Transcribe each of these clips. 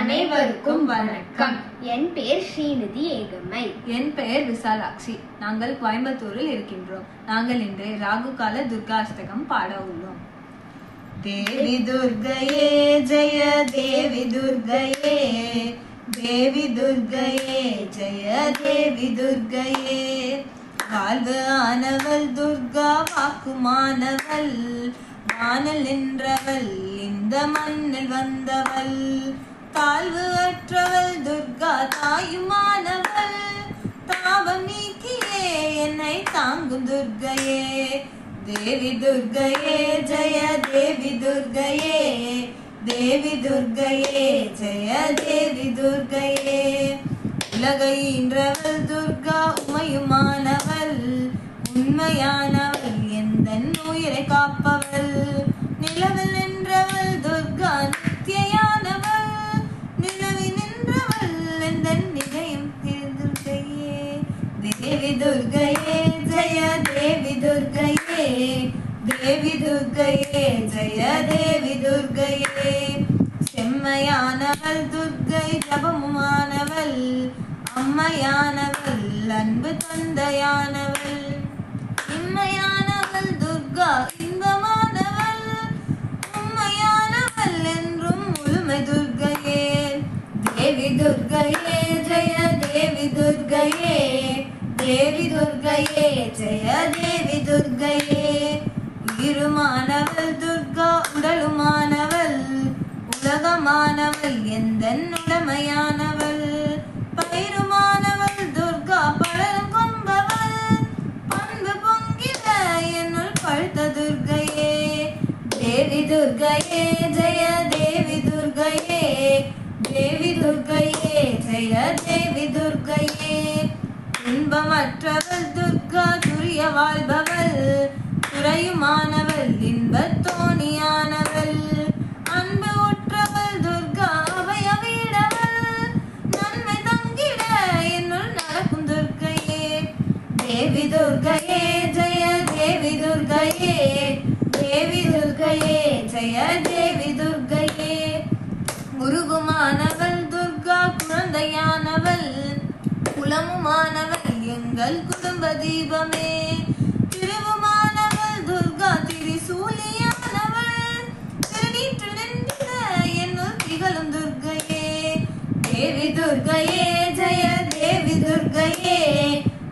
அனைவருக்கும் வணக்கம். என் பேர் ஸ்ரீநிதி ஏகம்மை. என் பெயர் விசாலாட்சி. நாங்கள் கோயம்புத்தூரில் இருக்கின்றோம். நாங்கள் இன்று ராகு கால துர்கா அஷ்டகம் பாட உள்ளோம். தேவி துர்கையே ஜெய தேவி துர்கையே. தேவி துர்கையே ஜெய தேவி துர்கையே. வாழ்வு ஆனவள் துர்கா வாக்குமானவள் வானல் நின்றவள் இந்த மண்ணில் வந்தவள். தாழ்வு அற்றவள் துர்கா தாயுமானவள். தாபம் நீக்கியே என்னை தாங்கும் துர்கையே. தேவி துர்கையே ஜெய தேவி துர்கையே. தேவி துர்கையே ஜெய தேவி துர்கையே. உலகின்றவள் துர்கா உமையுமானவள். உண்மையானவள் எந்த உயிரை காப்பவள்? தேவி துர்கையே ஜெய தேவி துர்கையே தேவி துர்கையே ஜெய தேவி துர்கையே செம்மையானவள் துர்கை ஜபமுமானவள் அம்மையானவள் அன்பு தந்தையானவள் இம்மையானவள் துர்கா இன்பமானவள் உண்மையானவள் என்றும் முழுமை துர்கையே தேவி துர்கையே ஜெய தேவி துர்கையே தேவி துர்கையே ஜெய தேவி துர்கையே. உயிருமானவள் துர்கா உடலுமானவள். உலகமானவள் எந்த உடமையானவள்? பயிருமானவள் துர்கா பழம் கொம்பவள் பண்பு பொங்கில என்னுள் பழுத்த துர்கையே. தேவி துர்கையே ஜெய தேவி துர்கையே. தேவி துர்கையே ஜெய தேவி துர்கா. மற்றவள் துர்கா துரிய வாழ்பவள் துறையுமானவள் இன்பத் தோணியானவள் அன்பு உற்றவள் துர்கா நன்மை தங்கிட என்னுள் நடக்கும் துர்கையே. தேவி துர்கையே ஜெய தேவி துர்கையே. தேவி துர்கையே ஜெய தேவி துர்கையே. முருகுமானவள் துர்கா குழந்தையானவள் குலமுமானவள் எங்கள் குடும்ப தீபமே. திருவுமானவள் துர்கா திரிசூலியானவள். திருநீற்று நின்ற என்னுள் திகழும் துர்கையே. தேவி துர்கையே ஜெய தேவி துர்கையே.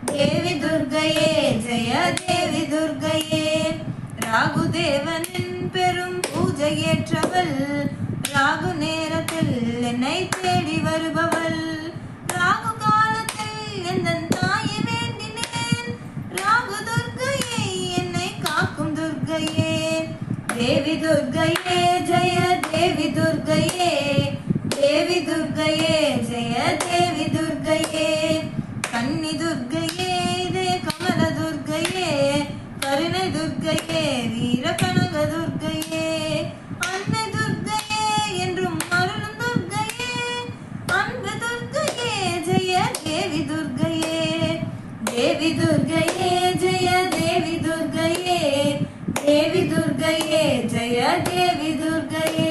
தேவி துர்கையே ஜெய தேவி துர்கையே. ராகுதேவனின் பெரும் பூஜை ஏற்றவள். ராகு நேரத்தில் என்னை தேடி வருபவள். தேவி துர்கையே ஜெய தேவி துர்கையே தேவி துர்கையே ஜெய தேவி துர்கையே கன்னி துர்கையே இதே கமல துர்கையே கருணை துர்கையே வீர கனக துர்கையே அன்னை துர்கையே என்றும் அருளும் துர்கையே அன்பு துர்கையே ஜெய தேவி துர்கையே தேவி துர்கையே தேவி துர்கையே தேவி துர்கையே ஜெய தேவி துர்கையே